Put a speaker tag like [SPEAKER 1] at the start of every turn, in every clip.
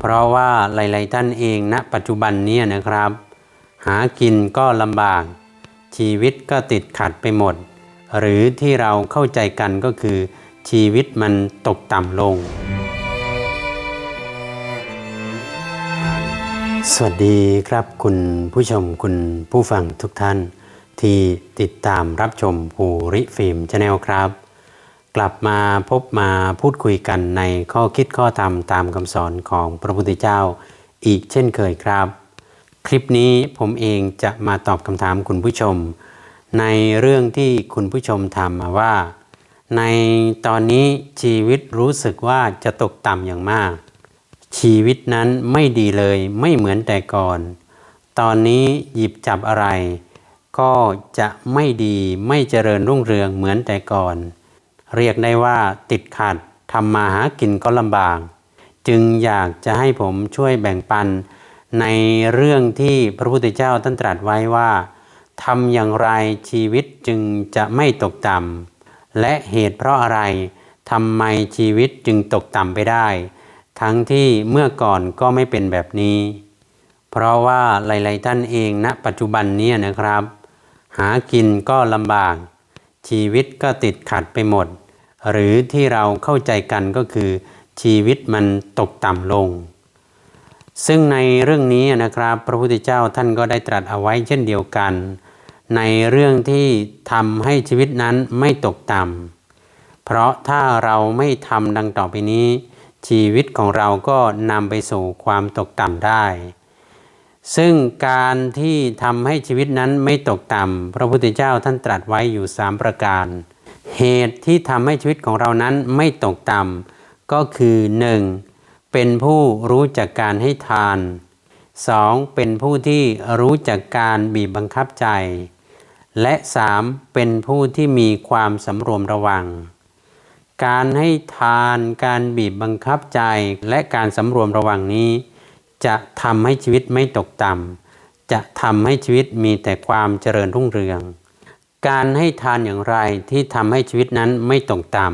[SPEAKER 1] เพราะว่าหลาย ๆ ท่านเองณปัจจุบันนี้นะครับ หากินก็ลำบาก ชีวิตก็ติดขัดไปหมด หรือที่เราเข้าใจกันก็คือ ชีวิตมันตกต่ำลง สวัสดีครับคุณผู้ชมคุณผู้ฟังทุกท่าน ที่ติดตามรับชมภูริฟิล์มชาแนลครับ กลับมาพบมาพูดคุยกันในข้อคิดข้อธรรมตามคำสอนของพระพุทธเจ้าอีกเช่นเคยครับ คลิปนี้ผมเองจะมาตอบคำถามคุณผู้ชม ในเรื่องที่คุณผู้ชมถามมาว่า ในตอนนี้ชีวิตรู้สึกว่าจะตกต่ำอย่างมาก ชีวิตนั้นไม่ดีเลยไม่เหมือนแต่ก่อน ตอนนี้หยิบจับอะไร ก็จะไม่ดีไม่เจริญรุ่งเรืองเหมือนแต่ก่อน เรียกได้ว่าติดขัดทำมาหากินก็ลำบาก จึงอยากจะให้ผมช่วยแบ่งปัน ในเรื่องที่พระพุทธเจ้าท่านตรัสไว้ว่าทำอย่างไรชีวิตจึงจะไม่ตกต่ำและเหตุเพราะอะไรทำไมชีวิตจึงตกต่ำไปได้ ทั้งที่เมื่อก่อนก็ไม่เป็นแบบนี้ เพราะว่าหลาย ๆ ท่านเองณปัจจุบันนี้นะครับ หากินก็ลำบาก ชีวิตก็ติดขัดไปหมด หรือที่เราเข้าใจกันก็คือ ชีวิตมันตกต่ำลง ซึ่งในเรื่องนี้นะครับ พระพุทธเจ้าท่านก็ได้ตรัสเอาไว้เช่นเดียวกัน ในเรื่องที่ทำให้ชีวิตนั้นไม่ตกต่ำเพราะถ้าเราไม่ทำดังต่อไปนี้ ชีวิตของเราก็นำไปสู่ความตกต่ำได้ ซึ่งการที่ทำให้ชีวิตนั้นไม่ตกต่ำพระพุทธเจ้าท่านตรัสไว้อยู่ 3 ประการ เหตุที่ทำให้ชีวิตของเรานั้นไม่ตกต่ำก็คือ 1. เป็นผู้รู้จักการให้ทาน 2. เป็นผู้ที่รู้จักการบีบบังคับใจ และ 3. เป็นผู้ที่มีความสำรวมระวัง การให้ทานการบีบบังคับใจและการสำรวมระวังนี้ จะทำให้ชีวิตไม่ตกต่ำจะทำให้ชีวิตมีแต่ความเจริญรุ่งเรือง การให้ทานอย่างไรที่ทำให้ชีวิตนั้นไม่ตกต่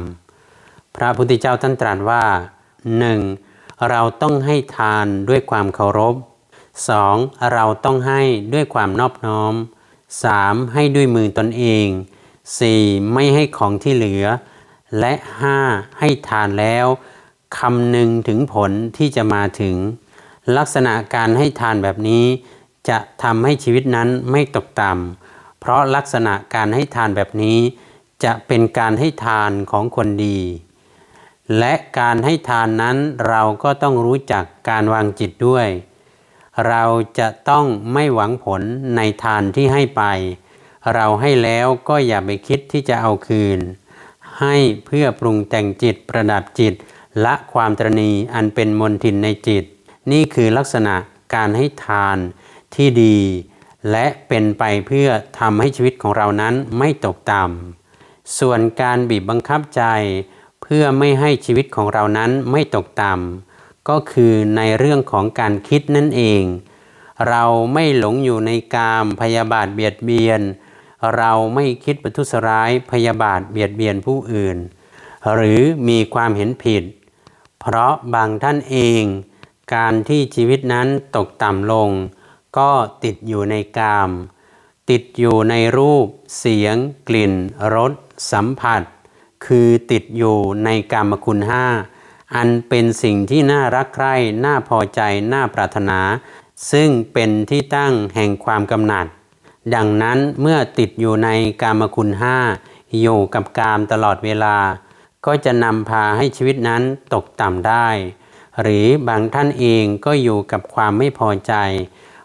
[SPEAKER 1] ำพระพุทธเจ้าท่านตรัสว่า 1. เราต้องให้ทานด้วยความเคารพ 2. เราต้องให้ด้วยความนอบน้อม 3. ให้ด้วยมือตนเอง 4. ไม่ให้ของที่เหลือ และ 5. ให้ทานแล้วคำหนึ่งถึงผลที่จะมาถึง ลักษณะการให้ทานแบบนี้ จะทำให้ชีวิตนั้นไม่ตกต่ำเพราะลักษณะการให้ทานแบบนี้ จะเป็นการให้ทานของคนดี และการให้ทานนั้นเราก็ต้องรู้จักการวางจิตด้วย เราจะต้องไม่หวังผลในทานที่ให้ไป เราให้แล้วก็อย่าไปคิดที่จะเอาคืน ให้เพื่อปรุงแต่งจิตประดับจิตละความตรณีอันเป็นมนทินในจิต นี่คือลักษณะการให้ทานที่ดี และเป็นไปเพื่อทำให้ชีวิตของเรานั้นไม่ตกต่ำส่วนการบีบบังคับใจ เพื่อไม่ให้ชีวิตของเรานั้นไม่ตกต่ำก็คือในเรื่องของการคิดนั่นเอง เราไม่หลงอยู่ในกามพยาบาทเบียดเบียน เราไม่คิดประทุษร้ายพยาบาทเบียดเบียนผู้อื่น หรือมีความเห็นผิด เพราะบางท่านเอง การที่ชีวิตนั้นตกต่ำลง ก็ติดอยู่ในกาม ติดอยู่ในรูป เสียง กลิ่น รส สัมผัส คือติดอยู่ในกามคุณห้าอันเป็นสิ่งที่น่ารักใคร่ น่าพอใจ น่าปรารถนา ซึ่งเป็นที่ตั้งแห่งความกำหนัด ดังนั้นเมื่อติดอยู่ในกามคุณห้าอยู่กับกามตลอดเวลา ก็จะนำพาให้ชีวิตนั้นตกต่ำได้ หรือบางท่านเองก็อยู่กับความไม่พอใจ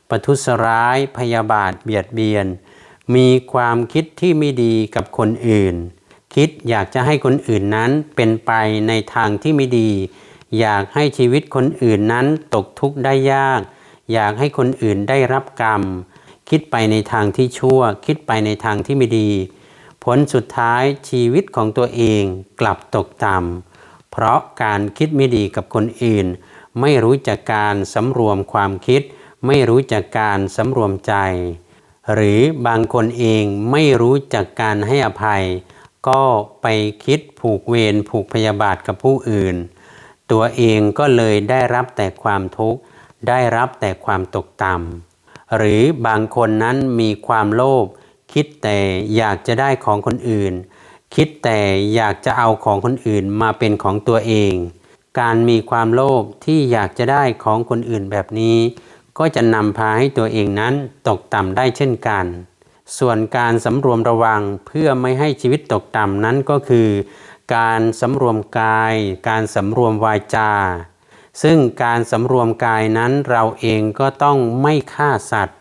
[SPEAKER 1] ประทุษร้ายพยาบาทเบียดเบียน มีความคิดที่ไม่ดีกับคนอื่น คิดอยากจะให้คนอื่นนั้นเป็นไปในทางที่ไม่ดี อยากให้ชีวิตคนอื่นนั้นตกทุกข์ได้ยาก อยากให้คนอื่นได้รับกรรม คิดไปในทางที่ชั่ว คิดไปในทางที่ไม่ดี ผลสุดท้ายชีวิตของตัวเองกลับตกต่ำ เพราะการคิดไม่ดีกับคนอื่น ไม่รู้จักการสำรวมความคิด ไม่รู้จักการสำรวมใจ หรือบางคนเองไม่รู้จักการให้อภัย ก็ไปคิดผูกเวรผูกพยาบาทกับผู้อื่นตตัวเองก็เลยได้รับแต่ความทุกข์ได้รับแต่ความตกต่ำหรือบางคนนั้นมีความโลภคิดแต่อยากจะได้ของคนอื่น คิดแต่อยากจะเอาของคนอื่นมาเป็นของตัวเอง การมีความโลภที่อยากจะได้ของคนอื่นแบบนี้ ก็จะนำพาให้ตัวเองนั้นตกต่ำได้เช่นกัน ส่วนการสำรวมระวังเพื่อไม่ให้ชีวิตตกต่ำนั้นก็คือ การสำรวมกาย การสำรวมวาจา ซึ่งการสำรวมกายนั้นเราเองก็ต้องไม่ฆ่าสัตว์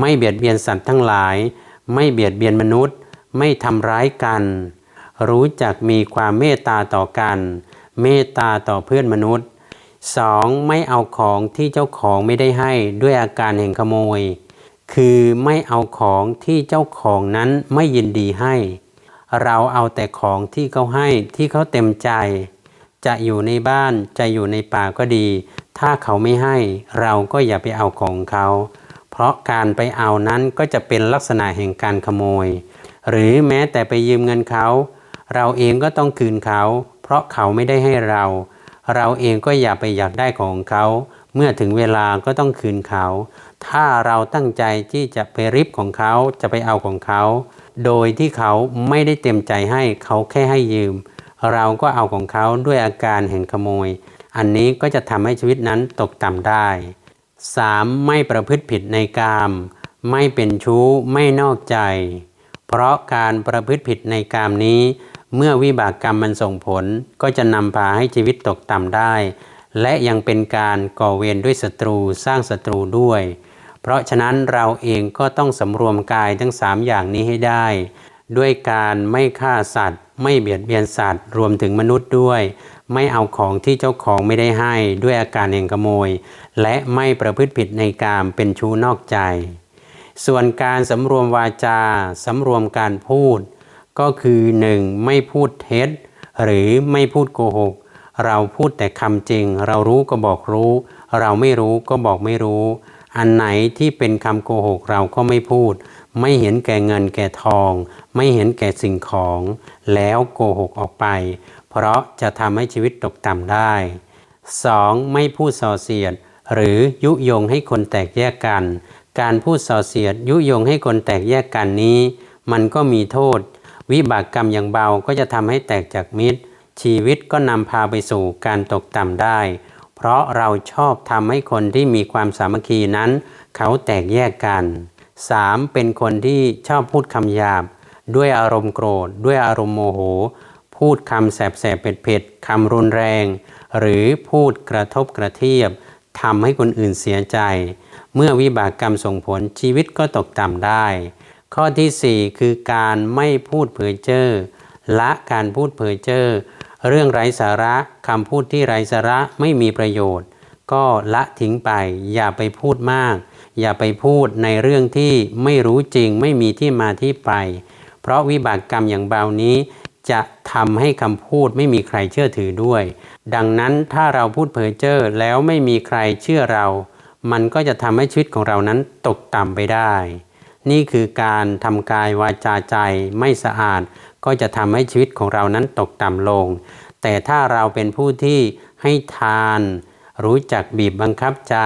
[SPEAKER 1] ไม่เบียดเบียนสัตว์ทั้งหลาย ไม่เบียดเบียนมนุษย์ ไม่ทำร้ายกัน รู้จักมีความเมตตาต่อกัน เมตตาต่อเพื่อนมนุษย์ 2. ไม่เอาของที่เจ้าของไม่ได้ให้ด้วยอาการแห่งขโมย คือไม่เอาของที่เจ้าของนั้นไม่ยินดีให้ เราเอาแต่ของที่เขาให้ที่เขาเต็มใจ จะอยู่ในบ้านจะอยู่ในป่าก็ดี ถ้าเขาไม่ให้เราก็อย่าไปเอาของเขา เพราะการไปเอานั้นก็จะเป็นลักษณะแห่งการขโมย หรือแม้แต่ไปยืมเงินเขา เราเองก็ต้องคืนเขา เพราะเขาไม่ได้ให้เรา เราเองก็อย่าไปอยากได้ของเขา เมื่อถึงเวลาก็ต้องคืนเขา ถ้าเราตั้งใจที่จะไปริบของเขาจะไปเอาของเขา โดยที่เขาไม่ได้เต็มใจให้เขาแค่ให้ยืม เราก็เอาของเขาด้วยอาการแห่งขโมย อันนี้ก็จะทำให้ชีวิตนั้นตกต่ำได้ 3. ไม่ประพฤติผิดในกาม ไม่เป็นชู้ไม่นอกใจ เพราะการประพฤติผิดในกามนี้ เมื่อวิบากกรรมมันส่งผลก็จะนำพาให้ชีวิตตกต่ำได้ และยังเป็นการก่อเวรด้วยศัตรูสร้างศัตรูด้วย เพราะฉะนั้นเราเองก็ต้องสำรวมกายทั้งสามอย่างนี้ให้ได้ ด้วยการไม่ฆ่าสัตว์ ไม่เบียดเบียนสัตว์ รวมถึงมนุษย์ด้วย ไม่เอาของที่เจ้าของไม่ได้ให้ด้วยอาการแห่งขโมย และไม่ประพฤติผิดในกามเป็นชู้นอกใจ ส่วนการสำรวมวาจาสำรวมการพูด ก็คือ 1. ไม่พูดเท็จ หรือไม่พูดโกหก เราพูดแต่คำจริง เรารู้ก็บอกรู้ เราไม่รู้ก็บอกไม่รู้ อันไหนที่เป็นคำโกหกเราก็ไม่พูด ไม่เห็นแก่เงินแก่ทอง ไม่เห็นแก่สิ่งของ แล้วโกหกออกไป เพราะจะทำให้ชีวิตตกต่ำได้ 2. ไม่พูดส่อเสียด หรือยุยงให้คนแตกแยกกัน การพูดส่อเสียดยุยงให้คนแตกแยกกันนี้ มันก็มีโทษ วิบากกรรมอย่างเบาก็จะทำให้แตกจากมิตร ชีวิตก็นำพาไปสู่การตกต่ำได้ เพราะเราชอบทำให้คนที่มีความสามัคคีนั้น เขาแตกแยกกัน 3. เป็นคนที่ชอบพูดคำหยาบ ด้วยอารมณ์โกรธ ด้วยอารมณ์โมโห พูดคำแสบๆเผ็ดๆคำรุนแรง หรือพูดกระทบกระเทียบทำให้คนอื่นเสียใจ เมื่อวิบากกรรมส่งผลชีวิตก็ตกต่ำได้ ข้อที่ 4 คือการไม่พูดเผยเจอ้อละการพูดเผยเจอ้อเรื่องไร้สาระคำพูดที่ไร้สาระไม่มีประโยชน์ ก็ละทิ้งไป อย่าไปพูดมาก อย่าไปพูดในเรื่องที่ไม่รู้จริงไม่มีที่มาที่ไป เพราะวิบากกรรมอย่างเบานี้จะทำให้คำพูดไม่มีใครเชื่อถือด้วย ดังนั้นถ้าเราพูดเผยเจอ้อแล้วไม่มีใครเชื่อเรา มันก็จะทำให้ชีวิตของเรานั้นตกต่ำไปได้ นี่คือการทำกายวาจาใจไม่สะอาด ก็จะทำให้ชีวิตของเรานั้นตกต่ำลง แต่ถ้าเราเป็นผู้ที่ให้ทาน รู้จักบีบบังคับใจ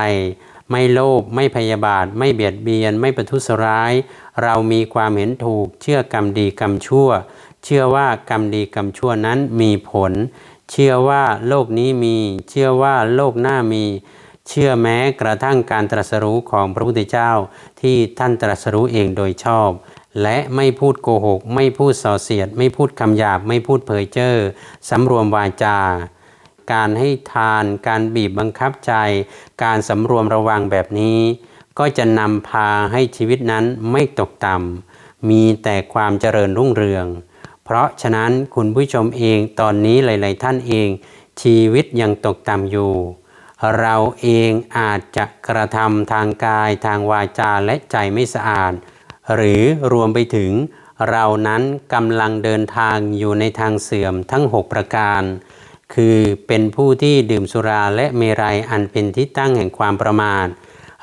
[SPEAKER 1] ไม่โลภไม่พยาบาท ไม่เบียดเบียน ไม่ประทุษร้าย เรามีความเห็นถูก เชื่อกรรมดีกรรมชั่ว เชื่อว่ากรรมดีกรรมชั่วนั้นมีผล เชื่อว่าโลกนี้มี เชื่อว่าโลกหน้ามี เชื่อแม้กระทั่งการตรัสรู้ของพระพุทธเจ้าที่ท่านตรัสรู้เองโดยชอบ และไม่พูดโกหก ไม่พูดส่อเสียด ไม่พูดคำหยาบ ไม่พูดเผยเจ้อสำรวมวาจา การให้ทาน การบีบบังคับใจ การสำรวมระวังแบบนี้ ก็จะนำพาให้ชีวิตนั้นไม่ตกต่ำมีแต่ความเจริญรุ่งเรือง เพราะฉะนั้นคุณผู้ชมเองตอนนี้หลาย ๆ ท่านเอง ชีวิตยังตกต่ำอยู่ เราเองอาจจะกระทำทางกายทางวาจาและใจไม่สะอาด หรือรวมไปถึงเรานั้นกำลังเดินทางอยู่ในทางเสื่อมทั้ง 6 ประการ คือเป็นผู้ที่ดื่มสุราและเมรัยอันเป็นที่ตั้งแห่งความประมาท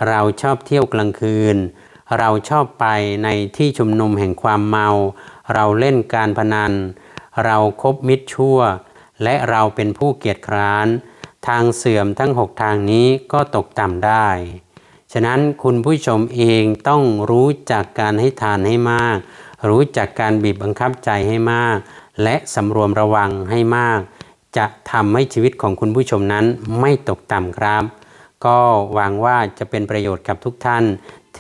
[SPEAKER 1] เราชอบเที่ยวกลางคืน เราชอบไปในที่ชุมนุมแห่งความเมา เราเล่นการพนัน เราคบมิตรชั่ว และเราเป็นผู้เกียจคร้าน ทางเสื่อมทั้ง 6 ทางนี้ก็ตกต่ำได้ ฉะนั้นคุณผู้ชมเองต้องรู้จักการให้ทานให้มาก รู้จักการบีบบังคับใจให้มาก และสำรวมระวังให้มาก จะทำให้ชีวิตของคุณผู้ชมนั้นไม่ตกต่ำครับ ก็หวังว่าจะเป็นประโยชน์กับทุกท่าน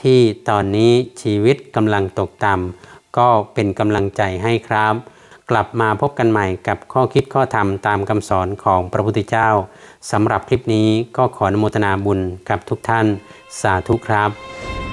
[SPEAKER 1] ที่ตอนนี้ชีวิตกำลังตกต่ำก็เป็นกำลังใจให้ครับ กลับมาพบกันใหม่กับข้อคิดข้อธรรมตามคำสอนของพระพุทธเจ้าสำหรับคลิปนี้ก็ขออนุโมทนาบุญกับทุกท่านสาธุครับ